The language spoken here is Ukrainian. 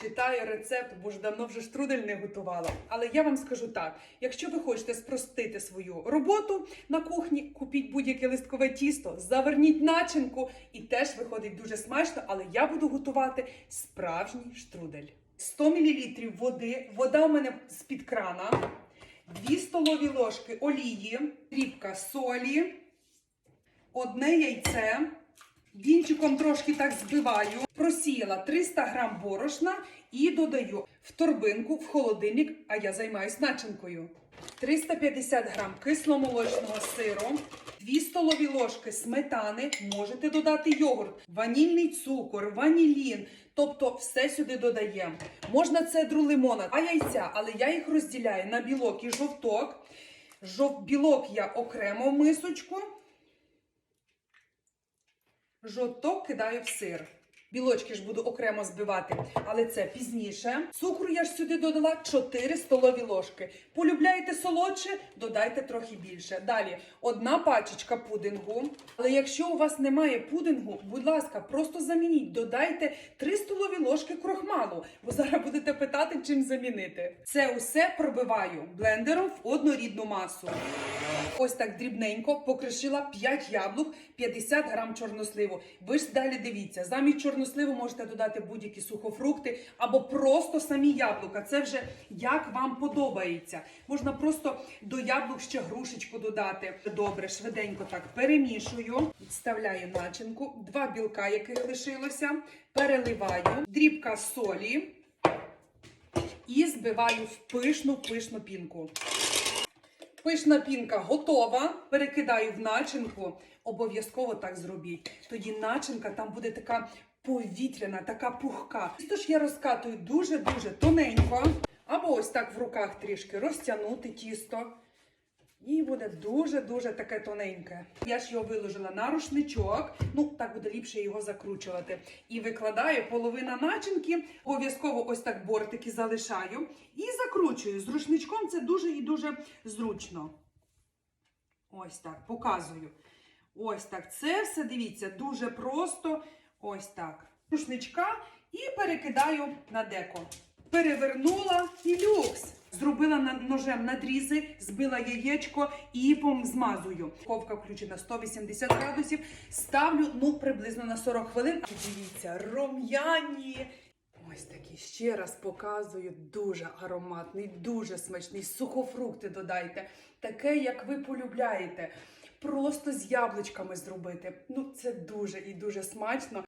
Читаю рецепт, бо ж давно вже штрудель не готувала. Але я вам скажу так: якщо ви хочете спростити свою роботу на кухні, купіть будь-яке листкове тісто, заверніть начинку, і теж виходить дуже смачно. Але я буду готувати справжній штрудель. 100 мл води, вода у мене з-під крана, 2 столові ложки олії, дрібка солі, одне яйце. Вінчиком трошки так збиваю. Просіяла 300 грам борошна і додаю в торбинку в холодильник, а я займаюсь начинкою. 350 грам кисломолочного сиру, 2 столові ложки сметани, можете додати йогурт, ванільний цукор, ванілін. Тобто все сюди додаємо. Можна цедру лимона, а яйця, але я їх розділяю на білок і жовток. Жов... Білок я окремо в мисочку. Жовток кидаю в сир. Білочки ж буду окремо збивати, але це пізніше. Цукру я ж сюди додала 4 столові ложки. Полюбляєте солодше, додайте трохи більше. Далі одна пачечка пудингу. Але якщо у вас немає пудингу, будь ласка, просто замініть, додайте 3 столові ложки крохмалу, бо зараз будете питати, чим замінити. Це усе пробиваю блендером в однорідну масу. Ось так дрібненько покришила 5 яблук, 50 грам чорносливу. Ви ж далі дивіться, замість чорносливу можете додати будь-які сухофрукти або просто самі яблука. Це вже як вам подобається. Можна просто до яблук ще грушечку додати. Добре, швиденько так перемішую, відставляю начинку, два білка, яких лишилося, переливаю, дрібка солі і збиваю в пишну пишну пінку. Пишна пінка готова. Перекидаю в начинку. Обов'язково так зробіть. Тоді начинка там буде така повітряна, така пухка. Тож я розкатую дуже-дуже тоненько. Або ось так в руках трішки розтягнути тісто. І буде дуже-дуже таке тоненьке. Я ж його виложила на рушничок. Ну, так буде ліпше його закручувати. І викладаю половина начинки, обов'язково ось так бортики залишаю. І закручую. З рушничком це дуже і дуже зручно. Ось так, показую. Ось так. Це все, дивіться, дуже просто. Ось так. Рушничка і перекидаю на деко. Перевернула і люкс. Зробила ножем надрізи, збила яєчко і пом змазую. Ковка включена 180 градусів. Ставлю ну приблизно на 40 хвилин. Дивіться, рум'яні. Ось такі ще раз показую. Дуже ароматний, дуже смачний. Сухофрукти додайте. Таке, як ви полюбляєте. Просто з яблучками зробити. Ну, це дуже і дуже смачно.